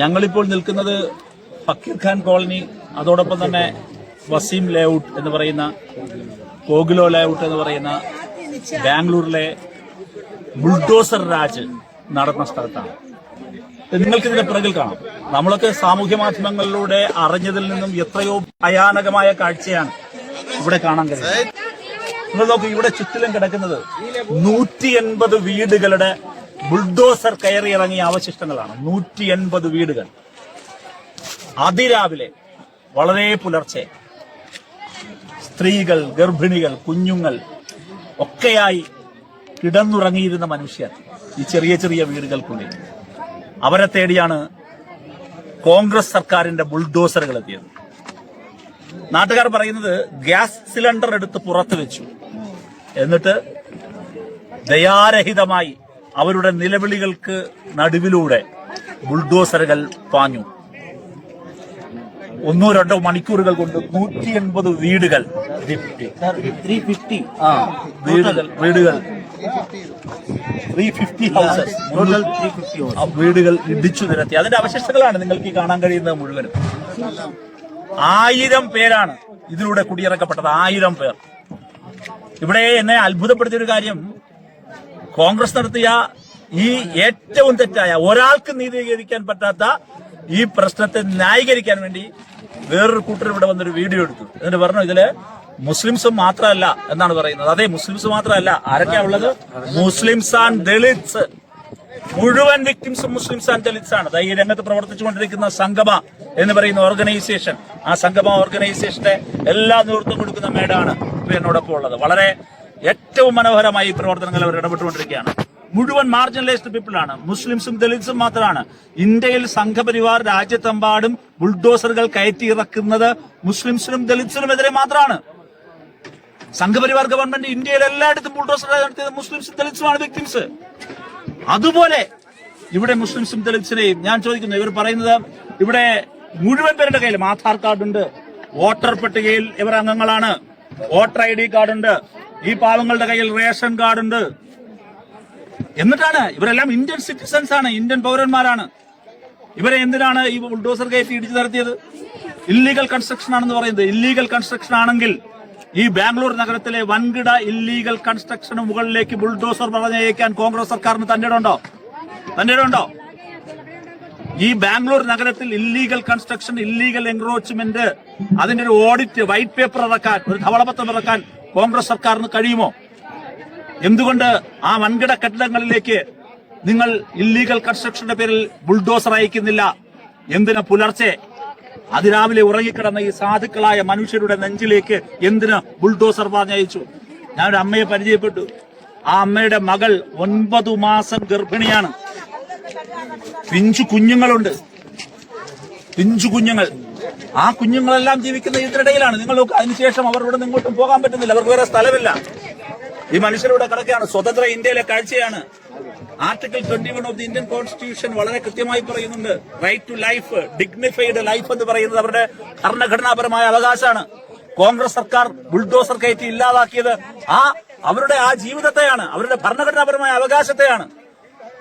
ഞങ്ങളിപ്പോൾ നിൽക്കുന്നത് ഫക്കീർ ഖാൻ കോളനി അതോടൊപ്പം തന്നെ വസീം ലേഔട്ട് എന്ന് പറയുന്ന കോഗിലോ ലേഔട്ട് എന്ന് പറയുന്ന ബാംഗ്ലൂരിലെ ബുൾഡോസർ രാജ് നടന്ന സ്ഥലത്താണ്. നിങ്ങൾക്ക് ഇതിന്റെ പിറകിൽ കാണാം. നമ്മളൊക്കെ സാമൂഹ്യ മാധ്യമങ്ങളിലൂടെ അറിഞ്ഞതിൽ നിന്നും എത്രയോ ഭയാനകമായ കാഴ്ചയാണ് ഇവിടെ കാണാൻ കഴിയുന്നത്. നിങ്ങൾ നോക്കൂ ഇവിടെ ചുറ്റിലും കിടക്കുന്നത് നൂറ്റി എൺപത് വീടുകളുടെ ബുൾഡോസർ കയറി ഇറങ്ങിയ അവശിഷ്ടങ്ങളാണ്. നൂറ്റി എൺപത് വീടുകൾ. അതിരാവിലെ വളരെ പുലർച്ചെ സ്ത്രീകൾ ഗർഭിണികൾ കുഞ്ഞുങ്ങൾ ഒക്കെയായി കിടന്നുറങ്ങിയിരുന്ന മനുഷ്യർ ഈ ചെറിയ ചെറിയ വീടുകൾക്കുള്ളിൽ. അവരെ തേടിയാണ് കോൺഗ്രസ് സർക്കാരിന്റെ ബുൾഡോസറുകൾ എത്തിയത്. നാട്ടുകാർ പറയുന്നത് ഗ്യാസ് സിലിണ്ടർ എടുത്ത് പുറത്തു വെച്ചു. എന്നിട്ട് ദയാരഹിതമായി അവരുടെ നിലവിളികൾക്ക് നടുവിലൂടെ ബുൾഡോസറുകൾ പാഞ്ഞു. ഒന്നോ രണ്ടോ മണിക്കൂറുകൾ കൊണ്ട് നൂറ്റി എൺപത് വീടുകൾ. വീടുകൾ ത്രീ ഫിഫ്റ്റി ഹൗസസ് വീടുകൾ ഇടിച്ചു നിരത്തി. അതിന്റെ അവശിഷ്ടങ്ങളാണ് നിങ്ങൾക്ക് ഈ കാണാൻ കഴിയുന്നത് മുഴുവനും. ആയിരം പേരാണ് ഇതിലൂടെ കുടിയിറക്കപ്പെട്ടത്. ആയിരം പേർ. ഇവിടെ എന്നെ അത്ഭുതപ്പെടുത്തിയൊരു കാര്യം. കോൺഗ്രസ് നടത്തിയ ഈ ഏറ്റവും തെറ്റായ ഒരാൾക്ക് നീതീകരിക്കാൻ പറ്റാത്ത ഈ പ്രശ്നത്തെ ന്യായീകരിക്കാൻ വേണ്ടി വേറൊരു കൂട്ടർ ഇവിടെ വന്നൊരു വീഡിയോ എടുത്തു. എന്നിട്ട് പറഞ്ഞു ഇതിൽ മുസ്ലിംസ് മാത്രമല്ല എന്നാണ് പറയുന്നത്. അതെ മുസ്ലിംസ് മാത്രമല്ല. ആരൊക്കെയാ ഉള്ളത്? Muslims and Dalits. മുഴുവൻ വിക്ടിംസും മുസ്ലിംസ് ആൻഡ് ദളിത്സ് ആണ്. ഈ രംഗത്ത് പ്രവർത്തിച്ചുകൊണ്ടിരിക്കുന്ന സംഗമ എന്ന് പറയുന്ന ഓർഗനൈസേഷൻ ആ സംഗമ ഓർഗനൈസേഷന്റെ എല്ലാ നേതൃത്വം കൊടുക്കുന്ന മേഡാണ് ഇപ്പൊ എന്നോടൊപ്പം ഉള്ളത്. വളരെ ഏറ്റവും മനോഹരമായി ഈ പ്രവർത്തനങ്ങൾ അവർ ഇടപെട്ടുകൊണ്ടിരിക്കുകയാണ്. മുഴുവൻ മാർജിനലൈസ്ഡ് പീപ്പിൾ ആണ്. മുസ്ലിംസും ദളിത്സും മാത്രമാണ്. ഇന്ത്യയിൽ സംഘപരിവാർ രാജ്യത്തെമ്പാടും ബുൾഡോസറുകൾ കയറ്റി ഇറക്കുന്നത് മുസ്ലിംസിനും ദളിത്സിനുമെതിരെ മാത്രമാണ്. സംഘപരിവാർ ഗവൺമെന്റ് ഇന്ത്യയിൽ എല്ലായിടത്തും ബുൾഡോസർ നടത്തിയത് മുസ്ലിംസും ദളിത്സുമാണ് വിക്ടിംസ് അതുപോലെ ഇവിടെ മുസ്ലിംസും ദളിത്സിനെയും ഞാൻ ചോദിക്കുന്നു ഇവർ പറയുന്നത് ഇവിടെ മുഴുവൻ പേരുടെ കയ്യിലും ആധാർ കാർഡുണ്ട്. വോട്ടർ പട്ടികയിൽ ഇവർ അംഗങ്ങളാണ്. വോട്ടർ ഐ ഡി കാർഡ് ഉണ്ട് ഈ പാവങ്ങളുടെ കയ്യിൽ റേഷൻ കാർഡ് ഉണ്ട്. എന്നിട്ടാണ് ഇവരെല്ലാം ഇന്ത്യൻ സിറ്റിസൺസ് ആണ് ഇന്ത്യൻ പൗരന്മാരാണ്. ഇവരെ എന്തിനാണ് ഈ ബുൾഡോസർ കയറ്റി ഇടിച്ചു നടത്തിയത് ഇല്ലീഗൽ കൺസ്ട്രക്ഷൻ ആണെന്ന് പറയുന്നത്. ഇല്ലീഗൽ കൺസ്ട്രക്ഷൻ ആണെങ്കിൽ ഈ ബാംഗ്ലൂർ നഗരത്തിലെ വൻകിട ഇല്ലീഗൽ കൺസ്ട്രക്ഷന് മുകളിലേക്ക് ബുൾഡോസർ പറഞ്ഞയക്കാൻ കോൺഗ്രസ് സർക്കാരിന് തന്റെ ഉണ്ടോ? തന്റെ ഉണ്ടോ? ഈ ബാംഗ്ലൂർ നഗരത്തിൽ ഇല്ലീഗൽ കൺസ്ട്രക്ഷൻ ഇല്ലീഗൽ എൻക്രോച്ച്മെന്റ് അതിന്റെ ഒരു ഓഡിറ്റ് വൈറ്റ് പേപ്പർ ഇറക്കാൻ ഒരു ധവളപത്രം ഇറക്കാൻ കോൺഗ്രസ് സർക്കാരിന് കഴിയുമോ? എന്തുകൊണ്ട് ആ വൻകിട കെട്ടിടങ്ങളിലേക്ക് നിങ്ങൾ ഇല്ലീഗൽ കൺസ്ട്രക്ഷന്റെ പേരിൽ ബുൾഡോസർ അയക്കുന്നില്ല? എന്തിന് പുലർച്ചെ? അതിരാവിലെ ഉറങ്ങിക്കിടന്ന ഈ സാധുക്കളായ മനുഷ്യരുടെ നെഞ്ചിലേക്ക് എന്തിന് ബുൾഡോസർ പറഞ്ഞയച്ചു ഒരു അമ്മയെ പരിചയപ്പെട്ടു. ആ അമ്മയുടെ മകൾ ഒൻപതു മാസം ഗർഭിണിയാണ്. പിഞ്ചു കുഞ്ഞുങ്ങളുണ്ട്. പിഞ്ചു കുഞ്ഞുങ്ങൾ. ആ കുഞ്ഞുങ്ങളെല്ലാം ജീവിക്കുന്ന ഇതിനിടയിലാണ്. നിങ്ങൾ നോക്കുക അതിനുശേഷം അവർ ഇവിടെ നിങ്ങോട്ടും പോകാൻ പറ്റുന്നില്ല. അവർക്ക് വേറെ സ്ഥലമില്ല. ഈ മനുഷ്യരുടെ കിടക്കുകയാണ്. സ്വതന്ത്ര ഇന്ത്യയിലെ കാഴ്ചയാണ്. Article twenty one of the Indian constitution വളരെ കൃത്യമായി പറയുന്നുണ്ട്. Right to life dignified life എന്ന് പറയുന്നത് അവരുടെ ഭരണഘടനാപരമായ അവകാശമാണ്. കോൺഗ്രസ് സർക്കാർ ബുൾഡോസർ കയറ്റി ഇല്ലാതാക്കിയത് ആ അവരുടെ ആ ജീവിതത്തെയാണ്. അവരുടെ ഭരണഘടനാപരമായ അവകാശത്തെയാണ്.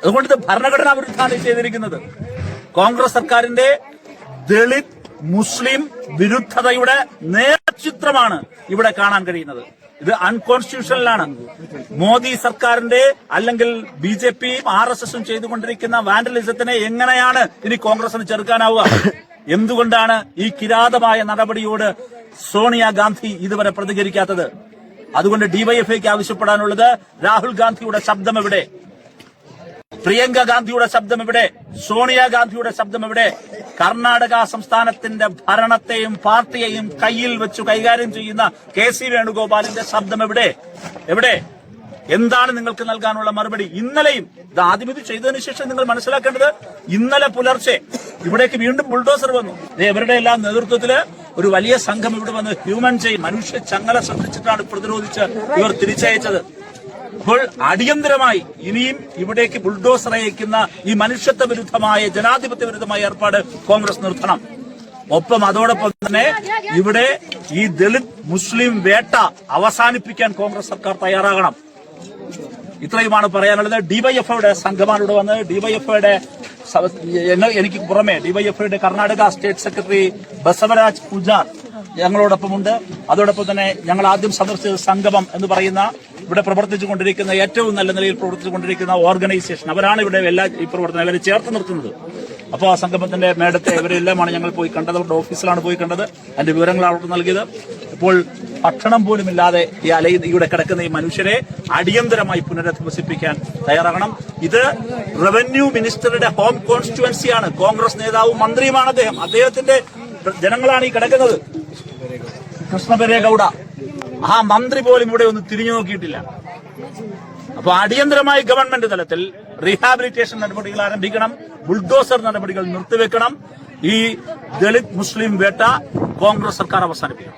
അതുകൊണ്ട് ഇത് ഭരണഘടനാ വിരുദ്ധാണ് ചെയ്തിരിക്കുന്നത്. കോൺഗ്രസ് സർക്കാരിന്റെ ദളിത് മുസ്ലിം വിരുദ്ധതയുടെ നേർചിത്രമാണ് ഇവിടെ കാണാൻ കഴിയുന്നത്. ഇത് അൺകോൺസ്റ്റിറ്റ്യൂഷണലാണ് മോദി സർക്കാരിന്റെ അല്ലെങ്കിൽ ബി ജെ പിയും ആർ എസ് എസും ചെയ്തുകൊണ്ടിരിക്കുന്ന വാൻഡലിസത്തിനെ എങ്ങനെയാണ് ഇനി കോൺഗ്രസിന് ചെറുക്കാനാവുക? എന്തുകൊണ്ടാണ് ഈ കിരാതമായ നടപടിയോട് സോണിയാഗാന്ധി ഇതുവരെ പ്രതികരിക്കാത്തത്? അതുകൊണ്ട് ഡിവൈഎഫ്ഐക്ക് ആവശ്യപ്പെടാനുള്ളത് രാഹുൽ ഗാന്ധിയുടെ ശബ്ദം എവിടെ? പ്രിയങ്ക ഗാന്ധിയുടെ ശബ്ദം എവിടെ? സോണിയാഗാന്ധിയുടെ ശബ്ദം എവിടെ? കർണാടക സംസ്ഥാനത്തിന്റെ ഭരണത്തെയും പാർട്ടിയെയും കയ്യിൽ വെച്ചു കൈകാര്യം ചെയ്യുന്ന കെ സി വേണുഗോപാലിന്റെ ശബ്ദം എവിടെ? എവിടെ? എന്താണ് നിങ്ങൾക്ക് നൽകാനുള്ള മറുപടി? ഇന്നലെയും ഇത് ആദ്യം ചെയ്തതിനു ശേഷം നിങ്ങൾ മനസ്സിലാക്കേണ്ടത് ഇന്നലെ പുലർച്ചെ ഇവിടേക്ക് വീണ്ടും ബുൾഡോസർ വന്നു. ഇവരുടെ എല്ലാം നേതൃത്വത്തിൽ ഒരു വലിയ സംഘം ഇവിടെ വന്ന് ഹ്യൂമൻ ചെയിൻ മനുഷ്യ ചങ്ങല ശ്രദ്ധിച്ചിട്ടാണ് പ്രതിരോധിച്ച് ഇവർ തിരിച്ചയച്ചത്. അപ്പോൾ അടിയന്തരമായി ഇനിയും ഇവിടേക്ക് ബുൾഡോസർ അയക്കുന്ന ഈ മനുഷ്യത്വ വിരുദ്ധമായ ജനാധിപത്യ വിരുദ്ധമായ ഏർപ്പാട് കോൺഗ്രസ് നിർത്തണം. ഒപ്പം അതോടൊപ്പം തന്നെ ഇവിടെ ഈ ദളിത് മുസ്ലിം വേട്ട അവസാനിപ്പിക്കാൻ കോൺഗ്രസ് സർക്കാർ തയ്യാറാകണം. ഇത്രയുമാണ് പറയാനുള്ളത്. ഡിവൈഎഫ്ഐയുടെ സംഘമാണ് ഇവിടെ വന്നത്. ഡിവൈഎഫ്ഐയുടെ എനിക്ക് പുറമെ ഡിവൈഎഫ്ഐയുടെ കർണാടക സ്റ്റേറ്റ് സെക്രട്ടറി ബസവരാജ് പൂജാർ ഞങ്ങളോടൊപ്പമുണ്ട്. അതോടൊപ്പം തന്നെ ഞങ്ങൾ ആദ്യം സന്ദർശിച്ച സംഗമം എന്ന് പറയുന്ന ഇവിടെ പ്രവർത്തിച്ചുകൊണ്ടിരിക്കുന്ന ഏറ്റവും നല്ല നിലയിൽ പ്രവർത്തിച്ചുകൊണ്ടിരിക്കുന്ന ഓർഗനൈസേഷൻ അവരാണ് ഇവിടെ എല്ലാ ഈ പ്രവർത്തനം ഇവരെ ചേർത്ത് നിർത്തുന്നത്. അപ്പോൾ ആ സംഗമത്തിന്റെ മേടത്തെ ഇവരെല്ലാമാണ് ഞങ്ങൾ പോയി കണ്ടത് അവരുടെ ഓഫീസിലാണ് പോയി കണ്ടത്. അതിന്റെ വിവരങ്ങൾ അവർക്ക് നൽകിയത്. ഇപ്പോൾ ഭക്ഷണം പോലുമില്ലാതെ ഈ അലയിൽ ഇവിടെ കിടക്കുന്ന ഈ മനുഷ്യരെ അടിയന്തരമായി പുനരധിവസിപ്പിക്കാൻ തയ്യാറാകണം. ഇത് റവന്യൂ മിനിസ്റ്ററുടെ ഹോം കോൺസ്റ്റിറ്റുവൻസിയാണ് കോൺഗ്രസ് നേതാവും മന്ത്രിയുമാണ് അദ്ദേഹം. അദ്ദേഹത്തിന്റെ ജനങ്ങളാണ് ഈ കിടക്കുന്നത്. കൃഷ്ണപരേ ഗൌഡ ആ മന്ത്രി പോലും ഇവിടെ ഒന്ന് തിരിഞ്ഞു നോക്കിയിട്ടില്ല. അപ്പൊ അടിയന്തരമായി ഗവൺമെന്റ് തലത്തിൽ റീഹാബിലിറ്റേഷൻ നടപടികൾ ആരംഭിക്കണം ബുൾഡോസർ നടപടികൾ നിർത്തിവെക്കണം ഈ ദളിത് മുസ്ലിം വേട്ട കോൺഗ്രസ് സർക്കാർ അവസാനിപ്പിക്കണം.